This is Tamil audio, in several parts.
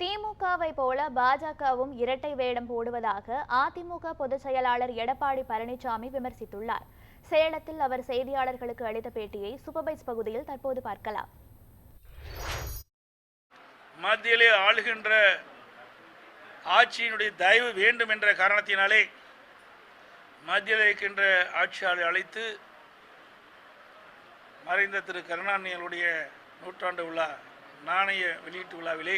திமுகவை போல பாஜகவும் இரட்டை வேடம் போடுவதாக அதிமுக பொதுச் செயலாளர் எடப்பாடி பழனிசாமி விமர்சித்துள்ளார். சேலத்தில் அவர் செய்தியாளர்களுக்கு அளித்த பேட்டியை சூப்பர்பைஸ் பகுதியில் தற்போது பார்க்கலாம். மத்தியிலே ஆளுகின்ற ஆட்சியினுடைய தயவு வேண்டும் என்ற காரணத்தினாலே மத்தியில் இருக்கின்ற ஆட்சியாளரை அழைத்து மறைந்த திரு கருணாநிதிகளுடைய நூற்றாண்டு விழா நாணய வெளியீட்டு விழாவிலே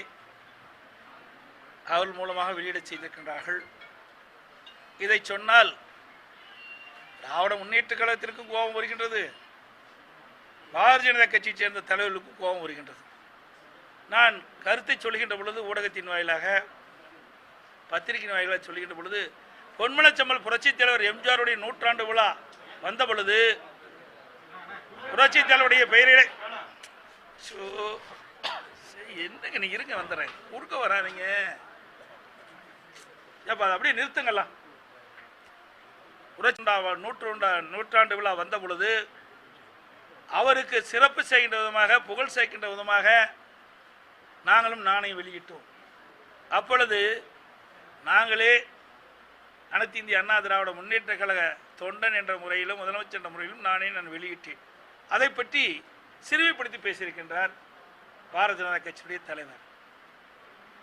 அவள் மூலமாக வெளியிடச் செய்திருக்கின்றார்கள். இதை சொன்னால் திராவிட முன்னேற்ற கழகத்திற்கும் கோபம் வருகின்றது. பாரதிய ஜனதா கட்சியைச் சேர்ந்த தலைவர்களுக்கும் கோபம் வருகின்றது. நான் கருத்தை சொல்கின்ற பொழுது ஊடகத்தின் வாயிலாக பத்திரிகையின் வாயிலாக சொல்கின்ற பொழுது பொன்மனச்சம்மல் புரட்சித் தலைவர் எம்ஜிஆருடைய நூற்றாண்டு விழா வந்த பொழுது புரட்சித் தலைவருடைய பெயரிலே சரி, என்னங்க நீ இருங்க வந்துடுறேன். குறுக்க வராதிங்க. ஏப்பா அதை அப்படியே நிறுத்துங்கலாம் புரட்சி நூற்றுண்டா நூற்றாண்டு விழா வந்த பொழுது அவருக்கு சிறப்பு செய்கின்ற விதமாக புகழ் சேர்க்கின்ற விதமாக நாங்களும் நாணயம் வெளியிட்டோம். அப்பொழுது நாங்களே அனைத்து இந்திய அண்ணா திராவிட முன்னேற்ற கழக தொண்டன் என்ற முறையிலும் முதலமைச்சர் என்ற முறையிலும் நானே நான் வெளியிட்டேன். அதை பற்றி சிறுமைப்படுத்தி பேசியிருக்கின்றார் பாரதிய ஜனதா கட்சியுடைய தலைவர்.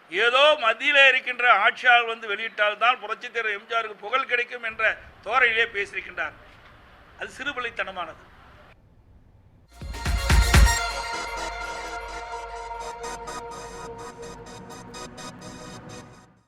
ஏதோ மத்தியில் இருக்கின்ற ஆட்சியாளர் வந்து வெளியிட்டால் தான் தலைவர் எம்ஜிஆருக்கு புகழ் கிடைக்கும் என்ற தோரையிலே பேசியிருக்கின்றார். அது சிறுபிள்ளைத்தனமானது.